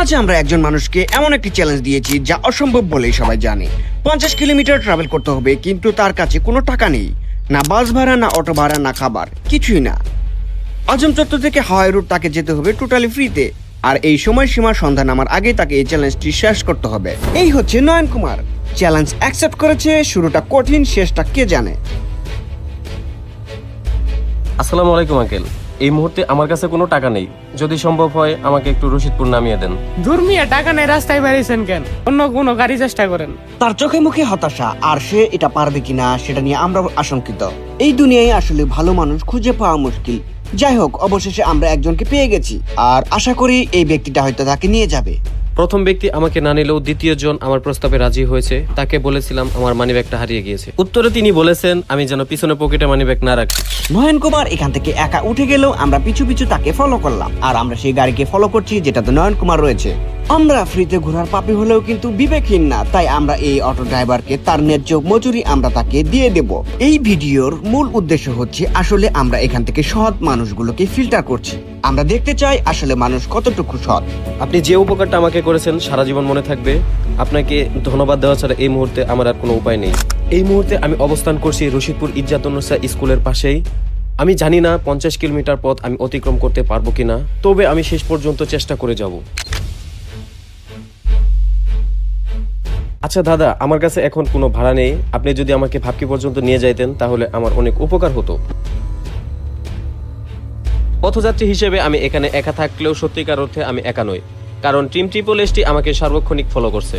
আজ আমরা একজন মানুষকে এমন একটি চ্যালেঞ্জ দিয়েছি যা অসম্ভব বলেই সবাই জানে। পঞ্চাশ কিলোমিটার ট্রাভেল করতে হবে, কিন্তু তার কাছে কোনো টাকা নেই। না বাস ভাড়া, না অটো ভাড়া, না খাবার, কিছুই না। আজম চত্বর থেকে হাওয়াই রুট তাকে যেতে হবে টোটালি ফ্রিতে আর এই সময়সীমার সন্ধান আমার আগে তাকে এই চ্যালেঞ্জটি শেষ করতে হবে। এই হচ্ছে নয়ন কুমার। চ্যালেঞ্জ অ্যাকসেপ্ট করেছে, শুরুটা কঠিন, শেষটা কে জানে? আসসালামু আলাইকুম, আঙ্কেল। এই মুহূর্তে আমার কাছে কোনো টাকা নেই। যদি সম্ভব হয় আমাকে একটু রশিদপুর নামিয়ে দেন। ধর্মিয়া টাকা নেই রাস্তায় বেরিয়েছেন কেন? অন্য কোনো গাড়ি চেষ্টা করেন। তার চোখে মুখে হতাশা আর সে এটা পারবে কিনা সেটা নিয়ে আমরা আশঙ্কিত। এই দুনিয়ায় আসলে ভালো মানুষ খুঁজে পাওয়া মুশকিল। যাই হোক অবশেষে আমরা একজনকে পেয়ে গেছি। আর আশা করি এই ব্যক্তিটা হয়তো তাকে নিয়ে যাবে। প্রথম ব্যক্তি আমাকে না নিলেও দ্বিতীয় জন আমার প্রস্তাবে রাজি হয়েছে। তাকে বলেছিলাম, আমার মানি ব্যাগটা হারিয়ে গিয়েছে। উত্তরে তিনি বলেছেন, আমি যেন পিছনে পকেটে মানি ব্যাগ না রাখি। নয়ন কুমার এখান থেকে একা উঠে গেলেও আমরা পিছু পিছু তাকে ফলো করলাম। আর আমরা সেই গাড়িকে ফলো করছি, যেটাতে নয়ন কুমার রয়েছে। আমরা ফ্রিতে ঘোরার পাপি হলেও কিন্তু বিবেকহীন না, তাই আমরা এই অটো ড্রাইভারকে তার ন্যায্য মজুরি আমরা তাকে দিয়ে দেব। এই ভিডিওর মূল উদ্দেশ্য হচ্ছে আসলে আমরা এখান থেকে সৎ মানুষগুলোকে ফিল্টার করছি। আমরা দেখতে চাই আসলে মানুষ কতটুকু সৎ। আপনি যে উপকারটা আমাকে করেছেন, সারা জীবন মনে থাকবে। আপনাকে ধন্যবাদ দেওয়া ছাড়া এই মুহূর্তে আমার আর কোনো উপায় নেই। এই মুহূর্তে আমি অবস্থান করছি রশিদপুর ইজ্জাতুন্নসা স্কুলের পাশেই। আমি জানি না পঞ্চাশ কিলোমিটার পথ আমি অতিক্রম করতে পারব কিনা, তবে আমি শেষ পর্যন্ত চেষ্টা করে যাব। আচ্ছা দাদা, আমার কাছে এখন কোনো ভাড়া নেই। আপনি যদি আমাকে ভাবকি পর্যন্ত নিয়ে যাইতেন, তাহলে আমার অনেক উপকার হতো। পথযাত্রী হিসেবে আমি এখানে একা থাকলেও সত্যিকার অর্থে আমি একা নই, কারণ টিম ট্রিপল এসটি আমাকে সার্বক্ষণিক ফলো করছে।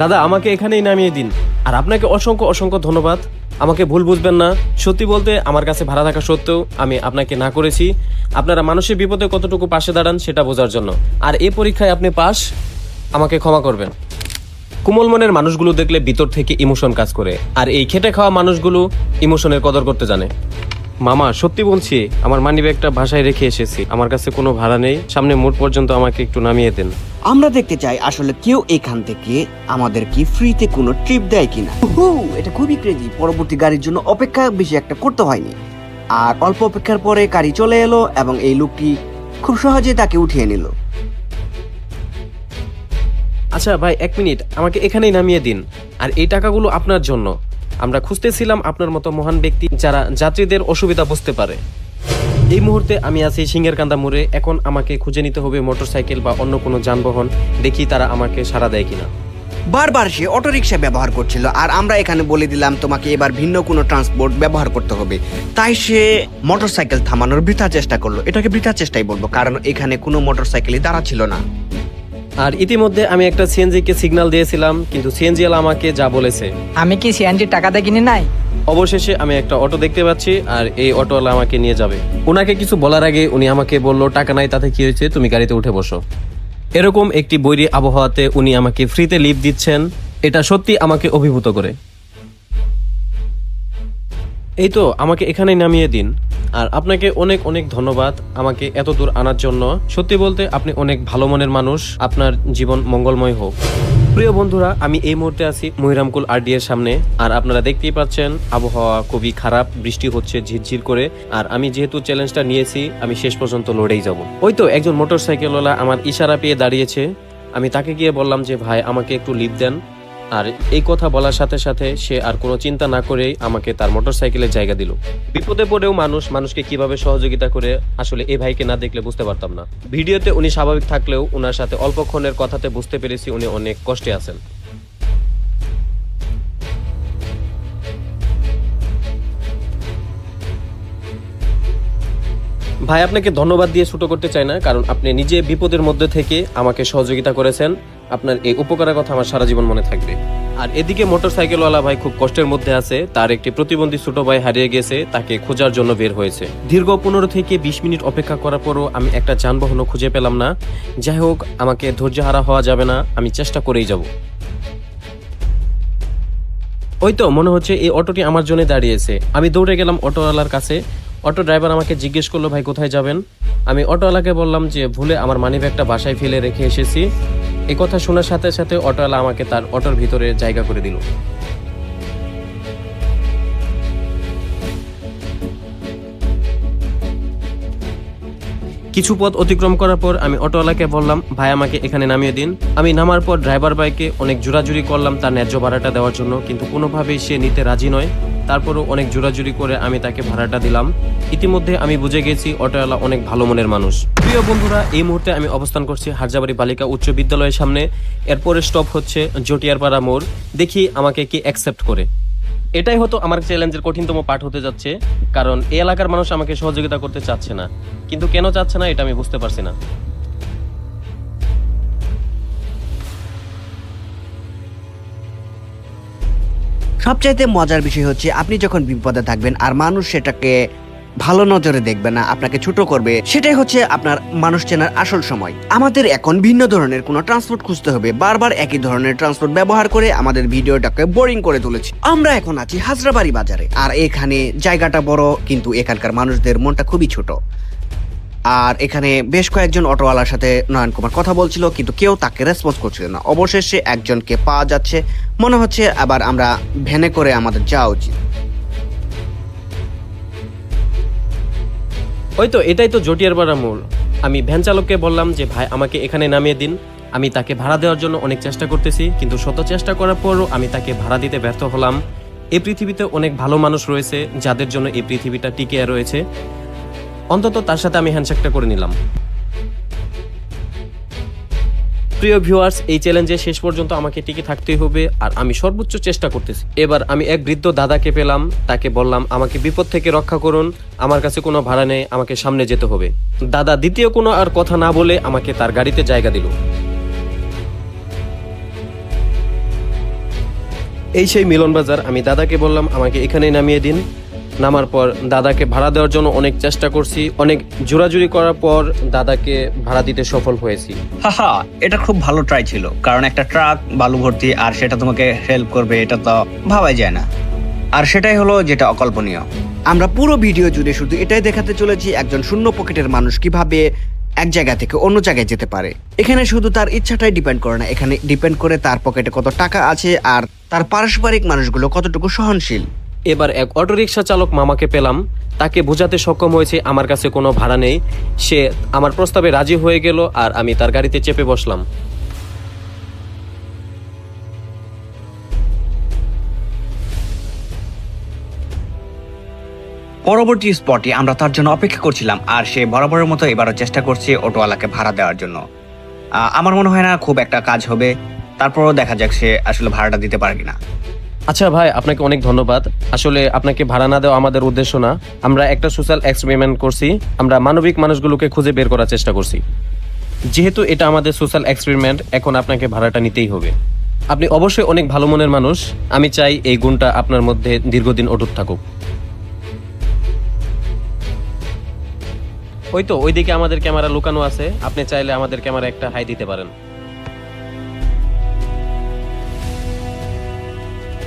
দাদা, আমাকে এখানেই নামিয়ে দিন। আর আপনাকে অসংখ্য অসংখ্য ধন্যবাদ। আমাকে ভুল বুঝবেন না। সত্যি বলতে আমার কাছে ভাড়া থাকা সত্ত্বেও আমি আপনাকে না করেছি। আপনারা মানুষের বিপদে কতটুকু পাশে দাঁড়ান সেটা বোঝার জন্য। আর এ পরীক্ষায় আপনি পাস আমাকে ক্ষমা করবেন। কোমল মনের মানুষগুলো দেখলে ভিতর থেকে ইমোশন কাজ করে। আর এই খেটে খাওয়া মানুষগুলো ইমোশনের কদর করতে জানে। মামা, সত্যি বলছি, আমার মানি ব্যাগটা বাসায় রেখে এসেছি। আমার কাছে কোনো ভাড়া নেই। সামনে মোট পর্যন্ত আমাকে একটু নামিয়ে দেন। আমরা দেখতে চাই আসলে কেউ এখান থেকে আমাদের কি ফ্রিতে কোনো ট্রিপ দেয় কিনা। হু এটা খুবই ক্রেজি পরবর্তী গাড়ির জন্য অপেক্ষা বেশি একটা করতে হয়নি। আর অল্প অপেক্ষার পরে গাড়ি চলে এলো এবং এই লোকটি খুব সহজে তাকে উঠিয়ে নিল। আচ্ছা ভাই এক মিনিট। আমাকে এখানেই নামিয়ে দিন। আর এই টাকাগুলো আপনার জন্য। আমরা খুঁজতেছিলাম আপনার মতো মহান ব্যক্তি যারা যাত্রীদের অসুবিধা বুঝতে পারে। এই মুহূর্তে আমি আছি সিংহের কান্দা মোড়ে। এখন আমাকে খুঁজে নিতে হবে মোটরসাইকেল বা অন্য কোনো যানবাহন। দেখি তারা আমাকে সাড়া দেয় কিনা। বারবার সে অটোরিকশা ব্যবহার করছিল। আর আমরা এখানে বলে দিলাম, তোমাকে এবার ভিন্ন কোনো ট্রান্সপোর্ট ব্যবহার করতে হবে। তাই সে মোটরসাইকেল থামানোর বৃথা চেষ্টা করল। এটাকে বৃথা চেষ্টাই বলব, কারণ এখানে কোনো মোটরসাইকেলই দাঁড়া ছিল না। আর ইতিমধ্যে আমি একটা সিএনজি কে সিগন্যাল দিয়েছিলাম কিন্তু সিএনজি আমাকে যা বলেছে। আমি কি টাকা টাকাতে কিনে নাই? অবশেষে আমি একটা অটো দেখতে পাচ্ছি আর এই অটোওয়ালা আমাকে নিয়ে যাবে। ওনাকে কিছু বলার আগে উনি আমাকে বলল টাকা নাই তাতে কি হয়েছে? তুমি গাড়িতে উঠে বসো। এরকম একটি বৈরী আবহাওয়াতে উনি আমাকে ফ্রিতে লিভ দিচ্ছেন। এটা সত্যি আমাকে অভিভূত করে। এই তো, আমাকে এখানেই নামিয়ে দিন। আর আপনাকে অনেক অনেক ধন্যবাদ আমাকে এত দূর আনার জন্য। সত্যি বলতে, আপনি অনেক ভালো মনের মানুষ। আপনার জীবন মঙ্গলময় হোক। প্রিয় বন্ধুরা, আমি এই মুহূর্তে আছি মহিরামকুল আরডি এর সামনে। আর আপনারা দেখতেই পাচ্ছেন, আবহাওয়া খুবই খারাপ, বৃষ্টি হচ্ছে ঝিরঝির করে। আর আমি যেহেতু চ্যালেঞ্জটা নিয়েছি, আমি শেষ পর্যন্ত লড়েই যাব। ওই তো, একজন মোটরসাইকেলওয়ালা আমার ইশারা পেয়ে দাঁড়িয়েছে। আমি তাকে গিয়ে বললাম যে, ভাই, আমাকে একটু লিভ দেন। আর এই কথা বলার সাথে সাথে সে আর কোনো চিন্তা না করেই আমাকে তার মোটরসাইকেলের জায়গা দিল। বিপদে পড়েও মানুষ মানুষকে কীভাবে সহযোগিতা করে আসলে এই ভাইকে না দেখলে বুঝতে পারতাম না। ভিডিওতে উনি স্বাভাবিক থাকলেও উনার সাথে অল্পক্ষণের কথাতে বুঝতে পেরেছি উনি অনেক কষ্টে আছেন। ভাই, আপনাকে ধন্যবাদ দিয়ে ছোট করতে চাই না, কারণ আপনি নিজে বিপদের মধ্যে থেকে আমাকে সহযোগিতা করেছেন। আপনার এই উপকারের কথা আমার সারা জীবন মনে থাকবে। আর এদিকে মোটরসাইকেলওয়ালা ভাই খুব কষ্টের মধ্যে আছে। তার একটি প্রতিবন্ধী ছোট ভাই হারিয়ে গেছে, তাকে খোঁজার জন্য বের হয়েছে। দীর্ঘ পনেরো থেকে বিশ মিনিট অপেক্ষা করার পরও আমি একটা যানবাহনও খুঁজে পেলাম না। যাই হোক, আমাকে ধৈর্য হারা হওয়া যাবে না, আমি চেষ্টা করেই যাব। ওই তো, মনে হচ্ছে এই অটোটি আমার জন্য দাঁড়িয়েছে। আমি দৌড়ে গেলাম অটোওয়ালার কাছে। অটো ড্রাইভার আমাকে জিজ্ঞেস করল, ভাই, কোথায় যাবেন? আমি অটোওয়ালাকে বললাম যে, ভুলে আমার মানি ব্যাগটা বাসায় ফেলে রেখে এসেছি। এ কথা শোনার সাথে সাথে অটোওয়ালা আমাকে তার অটোর ভিতরে জায়গা করে দিল। কিছু পথ অতিক্রম করার পর আমি অটোওয়ালাকে বললাম, ভাই, আমাকে এখানে নামিয়ে দিন। আমি নামার পর ড্রাইভার ভাইকে অনেক জোরাজুরি করলাম তার ন্যায্য ভাড়াটা দেওয়ার জন্য, কিন্তু কোনোভাবেই সে নিতে রাজি নয়। তারপরও অনেক জোরাজুরি করে আমি তাকে ভাড়াটা দিলাম। ইতিমধ্যে আমি বুঝে গেছি অটোওয়ালা অনেক ভালো মনের মানুষ। প্রিয় বন্ধুরা, এই মুহূর্তে আমি অবস্থান করছি হারজাবাড়ি বালিকা উচ্চ বিদ্যালয়ের সামনে। এরপরে স্টপ হচ্ছে জটিয়ারপাড়া মোড়। দেখি আমাকে কি অ্যাকসেপ্ট করে। এটাই হয়তো আমার চ্যালেঞ্জের কঠিনতম পাঠ হতে যাচ্ছে, কারণ এই এলাকার মানুষ আমাকে সহযোগিতা করতে চাচ্ছে না। কিন্তু কেন চাচ্ছে না এটা আমি বুঝতে পারছি না। সবচাইতে মজার বিষয় হচ্ছে, আপনি যখন বিপদে থাকবেন আর মানুষ সেটাকে ভালো নজরে দেখবে না, আপনাকে ছোট করবে, সেটাই হচ্ছে আপনার মানুষ চেনার আসল সময়। আমাদের এখন ভিন্ন ধরনের কোনো ট্রান্সপোর্ট খুঁজতে হবে। বারবার একই ধরনের ট্রান্সপোর্ট ব্যবহার করে আমাদের ভিডিওটাকে বোরিং করে তুলেছি। আমরা এখন আছি হাজরাবাড়ি বাজারে। আর এখানে জায়গাটা বড়, কিন্তু এখানকার মানুষদের মনটা খুবই ছোট। আর এখানে বেশ কয়েকজন অটোওয়ালার সাথে নয়ন কুমার কথা বলছিল, কিন্তু কেউ তাকে রেসপন্স করছিল না। অবশেষে একজনকে পাওয়া যাচ্ছে। মনে হচ্ছে আবার আমরা ভ্যানে করে আমাদের যাওয়া উচিত। ওই তো, এটাই তো জটিয়ারপাড়া মোড় আমি ভ্যান চালককে বললাম যে, ভাই, আমাকে এখানে নামিয়ে দিন। আমি তাকে ভাড়া দেওয়ার জন্য অনেক চেষ্টা করতেছি, কিন্তু শত চেষ্টা করার পরও আমি তাকে ভাড়া দিতে ব্যর্থ হলাম। এই পৃথিবীতে অনেক ভালো মানুষ রয়েছে, যাদের জন্য এই পৃথিবীটা টিকে রয়েছে। অন্তত তার সাথে আমি হ্যান্ডশেকটা করে নিলাম। প্রিয় ভিউয়ার্স এই চ্যালেঞ্জে শেষ পর্যন্ত আমাকে টিকে থাকতেই হবে, আর আমি সর্বোচ্চ চেষ্টা করতেছি। এবার আমি এক বৃদ্ধ দাদাকে পেলাম, তাকে বললাম, আমাকে বিপদ থেকে রক্ষা করুন, আমার কাছে কোনো ভাড়া নেই, আমাকে সামনে যেতে হবে। দাদা দ্বিতীয় কোনো আর কথা না বলে আমাকে তার গাড়িতে জায়গা দিল। এই সেই মিলন বাজার আমি দাদাকে বললাম, আমাকে এখানেই নামিয়ে দিন। নামার পর দাদাকে ভাড়া দেওয়ার জন্য অনেক চেষ্টা করছি অনেক জোরাজুরি করার পর দাদাকে ভাড়া দিতে সফল হয়েছি। হাহা এটা খুব ভালো ট্রাই ছিল কারণ একটা ট্রাক বালু ভর্তি আর সেটা তোমাকে হেল্প করবে এটা তো ভাবাই যায় না। আর সেটাই হলো যেটা অকল্পনীয়। আমরা পুরো ভিডিও জুড়ে শুধু এটাই দেখাতে চলেছি একজন শূন্য পকেটের মানুষ কীভাবে এক জায়গা থেকে অন্য জায়গায় যেতে পারে। এখানে শুধু তার ইচ্ছাটাই ডিপেন্ড করে না এখানে ডিপেন্ড করে তার পকেটে কত টাকা আছে আর তার পারস্পরিক মানুষগুলো কতটুকু সহনশীল। এবার এক অটোরিকশা চালক মামাকে পেলাম। তাকে বোঝাতে সক্ষম হয়েছে আমার কাছে কোনো ভাড়া নেই। সে আমার প্রস্তাবে রাজি হয়ে গেল আর আমি তার গাড়িতে চেপে বসলাম। পরবর্তী স্পটে আমরা তার জন্য অপেক্ষা করছিলাম আর সে বরাবরের মতো এবারও চেষ্টা করছে অটোওয়ালাকে ভাড়া দেওয়ার জন্য। আমার মনে হয় না খুব একটা কাজ হবে। তারপরও দেখা যাক সে আসলে ভাড়াটা দিতে পারে কিনা। আচ্ছা ভাই, আপনাকে অনেক ধন্যবাদ। আসলে আপনাকে ভাড়া না দেওয়া আমাদের উদ্দেশ্য না। আমরা একটা সোশ্যাল এক্সপেরিমেন্ট করছি। আমরা মানবিক মানুষগুলোকে খুঁজে বের করার চেষ্টা করছি। যেহেতু এটা আমাদের সোশ্যাল এক্সপেরিমেন্ট এখন আপনাকে ভাড়াটা নিতেই হবে। আপনি অবশ্যই অনেক ভালো মনের মানুষ। আমি চাই এই গুণটা আপনার মধ্যে দীর্ঘদিন অটুট থাকুক। ওই তো, ওইদিকে আমাদের ক্যামেরা লুকানো আছে। আপনি চাইলে আমাদের ক্যামেরা একটা হাই দিতে পারেন।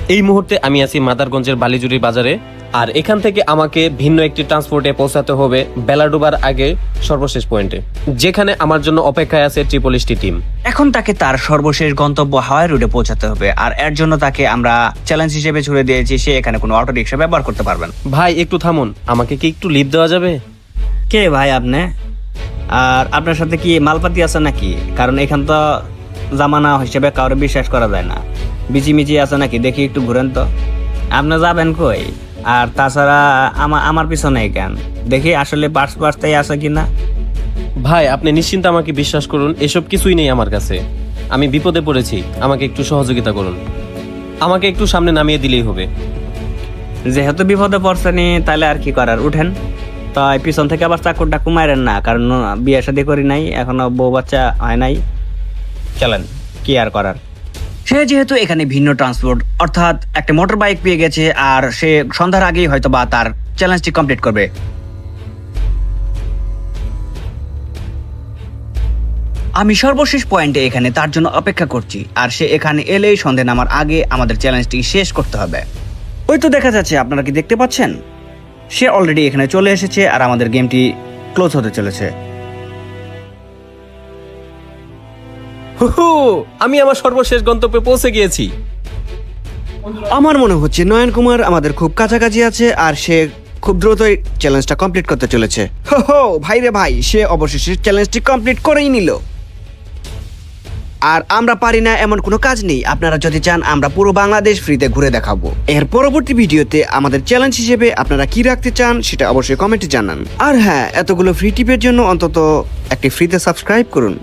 এই মুহূর্তে আমি আছি মাদারগঞ্জের বালিজুরি বাজারে আর এখান থেকে আমাকে ভিন্ন একটি ট্রান্সপোর্টে পৌঁছাতে হবে বেলা বেলাডুবার আগে সর্বশেষ পয়েন্টে যেখানে আমার জন্য অপেক্ষায় আছে ট্রিপলিশটি টিম এখন তাকে তার সর্বশেষ গন্তব্য হাওয়াই রোডে পৌঁছাতে হবে আর এর জন্য তাকে আমরা চ্যালেঞ্জ হিসেবে ছুড়ে দিয়েছি সে এখানে কোনো অটো রিক্সা ব্যবহার করতে পারবেন ভাই একটু থামুন আমাকে কি একটু লিভ দেওয়া যাবে? কে ভাই আপনি? আর আপনার সাথে কি মালপাতি আছে নাকি? কারণ এখান তো জামানা হিসেবে কাউরে বিশ্বাস করা যায় না। বিচি মিচি আছে নাকি? দেখি একটু ঘুরেন তো। আপনি যাবেন কই? আর তাছাড়া আমার আমার পিছনে কেন? দেখি আসলে পার্স পার্সটাই আছে কি না ভাই আপনি নিশ্চিন্ত আমাকে বিশ্বাস করুন এসব কিছুই নেই আমার কাছে। আমি বিপদে পড়েছি আমাকে একটু সহযোগিতা করুন। আমাকে একটু সামনে নামিয়ে দিলেই হবে। যেহেতু বিপদে পড়ছেনি তাহলে আর কি করার? উঠেন। তাই পিছন থেকে আবার চাকুরটা কুমারেন না কারণ বিয়ে শাদি করি নাই এখনও বউ বাচ্চা হয় নাই। চলেন কি আর করার? সে যেহেতু এখানে ভিন্ন ট্রান্সপোর্ট, অর্থাৎ একটা মোটর বাইক পেয়ে গেছে আর সে সন্ধ্যার আগেই হয়তো বা তার চ্যালেঞ্জটি কমপ্লিট করবে। আমি সর্বশেষ পয়েন্টে এখানে তার জন্য অপেক্ষা করছি আর সে এখানে এলেই সন্ধে নামার আগে আমাদের চ্যালেঞ্জটি শেষ করতে হবে। ওই তো দেখা যাচ্ছে, আপনারা কি দেখতে পাচ্ছেন? সে অলরেডি এখানে চলে এসেছে আর আমাদের গেমটি ক্লোজ হতে চলেছে। হুহু, আমি আমার সর্বশেষ গন্তব্যে পৌঁছে গিয়েছি। আমার মনে হচ্ছে নয়ন কুমার আমাদের খুব কাছাকাছি আছে আর সে খুব দ্রুতই চ্যালেঞ্জটা কমপ্লিট করতে চলেছে। হো হো ভাই রে ভাই সে অবশেষে চ্যালেঞ্জটি কমপ্লিট করেই নিল। আর আমরা পারি না এমন কোনো কাজ নেই। আপনারা যদি চান আমরা পুরো বাংলাদেশ ফ্রিতে ঘুরে দেখাবো। এর পরবর্তী ভিডিওতে আমাদের চ্যালেঞ্জ হিসেবে আপনারা কি রাখতে চান সেটা অবশ্যই কমেন্টে জানান। আর হ্যাঁ এতগুলো ফ্রি টিপের জন্য অন্তত একটি ফ্রিতে সাবস্ক্রাইব করুন।